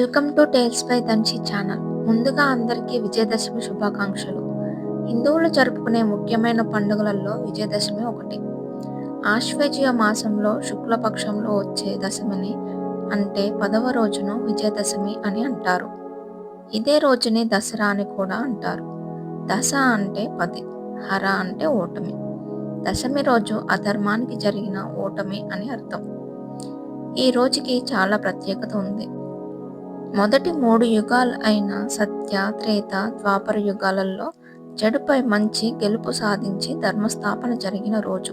Welcome to tales by Danchi channel. ముందుగా అందరికీ విజయదశమి శుభాకాంక్షలు. హిందువులు జరుపుకునే ముఖ్యమైన పండుగలలో విజయదశమి ఒకటి. ఆశ్వేజయ మాసంలో శుక్లపక్షంలో వచ్చే దశమిని అంటే పదవ రోజును విజయదశమి అని అంటారు. ఇదే రోజుని దసరా అని కూడా అంటారు. దశ అంటే పది హర అంటే ఓటమి. దశమి రోజు అధర్మానికి జరిగిన ఓటమి అని అర్థం. ఈ రోజుకి చాలా ప్రత్యేకత ఉంది. మొదటి మూడు యుగాలు అయిన సత్య త్రేత ద్వాపర యుగాలలో చెడుపై మంచి గెలుపు సాధించి ధర్మస్థాపన జరిగిన రోజు.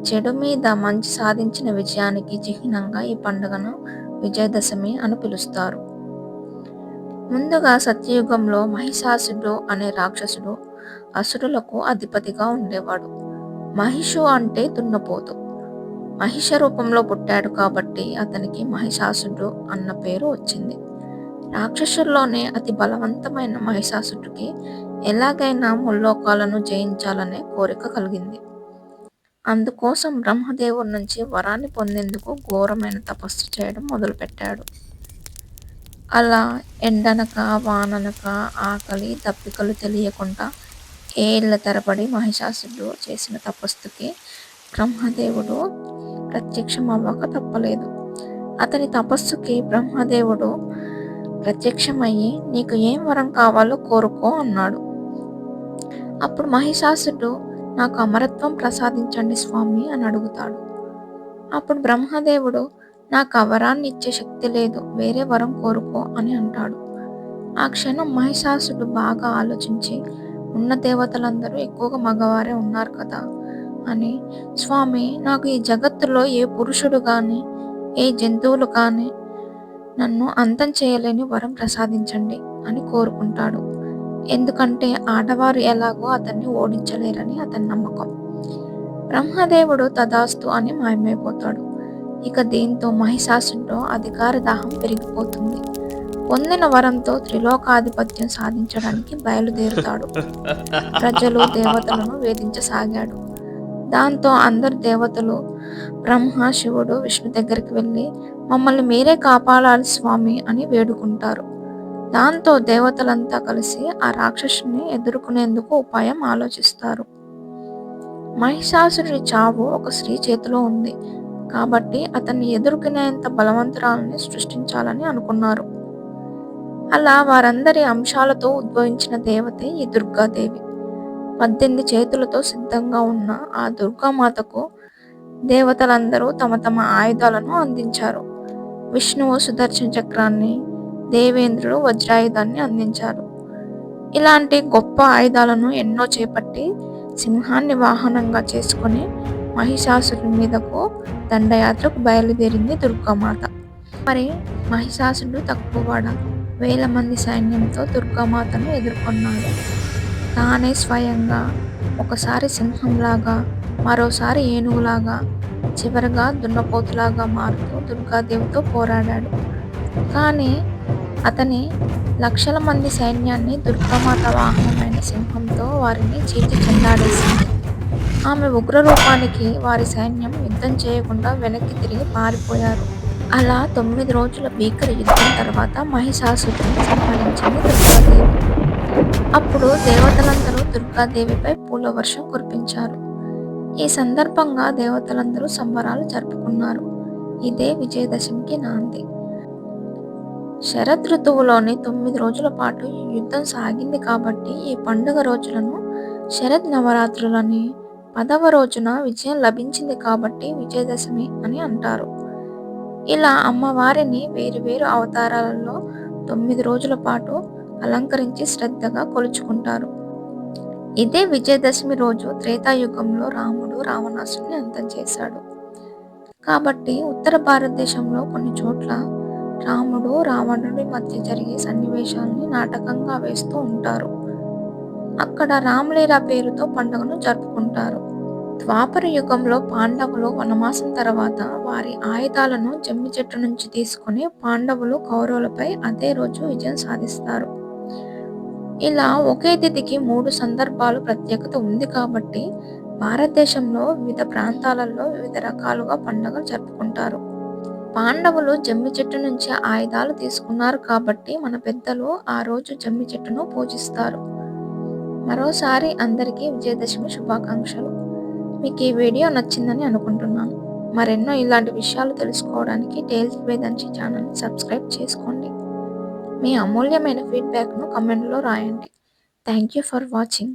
చెడు మీద మంచి సాధించిన విజయానికి చిహ్నంగా ఈ పండుగను విజయదశమి అని పిలుస్తారు. ముందుగా సత్యయుగంలో మహిషాసుడు అనే రాక్షసుడు అసురులకు అధిపతిగా ఉండేవాడు. మహిషు అంటే దున్నపోతు. మహిష రూపంలో పుట్టాడు కాబట్టి అతనికి మహిషాసుడు అన్న పేరు వచ్చింది. రాక్షసుల్లోనే అతి బలవంతమైన మహిషాసుడికి ఎలాగైనా ముల్లోకాలను జయించాలనే కోరిక కలిగింది. అందుకోసం బ్రహ్మదేవుడి నుంచి వరాన్ని పొందేందుకు ఘోరమైన తపస్సు చేయడం మొదలుపెట్టాడు. అలా ఎండనక వాననక ఆకలి దప్పికలు తెలియకుండా ఏళ్ళ తరబడి మహిషాసుడు చేసిన తపస్సుకి బ్రహ్మదేవుడు ప్రత్యక్షం అవ్వక తప్పలేదు. అతని తపస్సుకి బ్రహ్మదేవుడు ప్రత్యక్షమయ్యి నీకు ఏం వరం కావాలో కోరుకో అన్నాడు. అప్పుడు మహిషాసుడు నాకు అమరత్వం ప్రసాదించండి స్వామి అని అడుగుతాడు. అప్పుడు బ్రహ్మదేవుడు నాకు ఆ వరాన్ని ఇచ్చే శక్తి లేదు వేరే వరం కోరుకో అని అంటాడు. ఆ క్షణం మహిషాసుడు బాగా ఆలోచించి ఉన్న దేవతలందరూ ఎక్కువగా మగవారే ఉన్నారు కదా అని. స్వామి నాకు ఈ జగత్తులో ఏ పురుషుడు కానీ ఏ జంతువులు కానీ నన్ను అంతం చేయలేని వరం ప్రసాదించండి అని కోరుకుంటాడు. ఎందుకంటే ఆడవారు ఎలాగో అతన్ని ఓడించలేరని అతని నమ్మకం. బ్రహ్మదేవుడు తదాస్తు అని మాయమైపోతాడు. ఇక దీంతో మహిషాసుడిలో అధికార దాహం పెరిగిపోతుంది. పొందిన వరంతో త్రిలోకాధిపత్యం సాధించడానికి బయలుదేరుతాడు. ప్రజలు దేవతలను వేధించసాగాడు. దాంతో అందరు దేవతలు బ్రహ్మ శివుడు విష్ణు దగ్గరికి వెళ్ళి మమ్మల్ని మీరే కాపాడాలి స్వామి అని వేడుకుంటారు. దాంతో దేవతలంతా కలిసి ఆ రాక్షసుని ఎదుర్కొనేందుకు ఉపాయం ఆలోచిస్తారు. మహిషాసురుడి చావు ఒక స్త్రీ చేతిలో ఉంది. కాబట్టి అతన్ని ఎదుర్కొనేంత బలవంతురాలని సృష్టించాలని అనుకున్నారు. అలా వారందరి అంశాలతో ఉద్భవించిన దేవతే ఈ దుర్గాదేవి. పద్దెనిమిది చేతులతో సిద్ధంగా ఉన్న ఆ దుర్గామాతకు దేవతలందరూ తమ తమ ఆయుధాలను అందించారు. విష్ణువు సుదర్శన చక్రాన్ని దేవేంద్రుడు వజ్రాయుధాన్ని అందించారు. ఇలాంటి గొప్ప ఆయుధాలను ఎన్నో చేపట్టి సింహాన్ని వాహనంగా చేసుకుని మహిషాసురుడి మీదకు దండయాత్రకు బయలుదేరింది దుర్గామాత. మరి మహిషాసురుడు తక్కువ వాడ వేల మంది సైన్యంతో దుర్గామాతను ఎదుర్కొన్నాడు. తానే స్వయంగా ఒకసారి సింహంలాగా మరోసారి ఏనుగులాగా చివరగా దున్నపోతులాగా మారుతూ దుర్గాదేవితో పోరాడాడు. కానీ అతని లక్షల మంది సైన్యాన్ని దుర్గామాత వాహనమైన సింహంతో వారిని చీల్చి చెందాడేసింది. ఆమె ఉగ్రరూపానికి వారి సైన్యం యుద్ధం చేయకుండా వెనక్కి తిరిగి పారిపోయారు. అలా తొమ్మిది రోజుల భీకర యుద్ధం తర్వాత మహిషాసురుడిని సంహరించింది దుర్గాదేవి. అప్పుడు దేవతలందరూ దుర్గాదేవిపై పూల వర్షం కురిపించారు. ఈ సందర్భంగా దేవతలందరూ సంబరాలు జరుపుకున్నారు. ఇదే విజయదశమికి నాంది. శరద్ ఋతువులోని తొమ్మిది రోజుల పాటు ఈ యుద్ధం సాగింది కాబట్టి ఈ పండుగ రోజులను శరద్ నవరాత్రులని పదవ రోజున విజయం లభించింది కాబట్టి విజయదశమి అని అంటారు. ఇలా అమ్మవారిని వేరు వేరు అవతారాలలో తొమ్మిది రోజుల పాటు అలంకరించి శ్రద్ధగా కొలుచుకుంటారు. ఇదే విజయదశమి రోజు త్రేతాయుగంలో రాముడు రావణాసుని అంతం చేశాడు. కాబట్టి ఉత్తర భారతదేశంలో కొన్ని చోట్ల రాముడు రావణుడి మధ్య జరిగే సన్నివేశాల్ని నాటకంగా వేస్తూ ఉంటారు. అక్కడ రామలీలా పేరుతో పండుగను జరుపుకుంటారు. ద్వాపర యుగంలో పాండవులు వనమాసం తర్వాత వారి ఆయుధాలను జమ్మి చెట్టు నుంచి తీసుకుని పాండవులు కౌరవులపై అదే రోజు విజయం సాధిస్తారు. ఇలా ఒకే తిథికి మూడు సందర్భాలు ప్రత్యేకత ఉంది కాబట్టి భారతదేశంలో వివిధ ప్రాంతాలలో వివిధ రకాలుగా పండుగలు జరుపుకుంటారు. పాండవులు జమ్మి చెట్టు నుంచి ఆయుధాలు తీసుకున్నారు కాబట్టి మన పెద్దలు ఆ రోజు జమ్మి చెట్టును పూజిస్తారు. మరోసారి అందరికీ విజయదశమి శుభాకాంక్షలు. మీకు ఈ వీడియో నచ్చిందని అనుకుంటున్నాను. మరెన్నో ఇలాంటి విషయాలు తెలుసుకోవడానికి టేల్స్ వేదంచి ఛానల్ని సబ్స్క్రైబ్ చేసుకోండి. మీ అమూల్యమైన ఫీడ్బ్యాక్ను కమెంట్లో రాయండి. Thank you for watching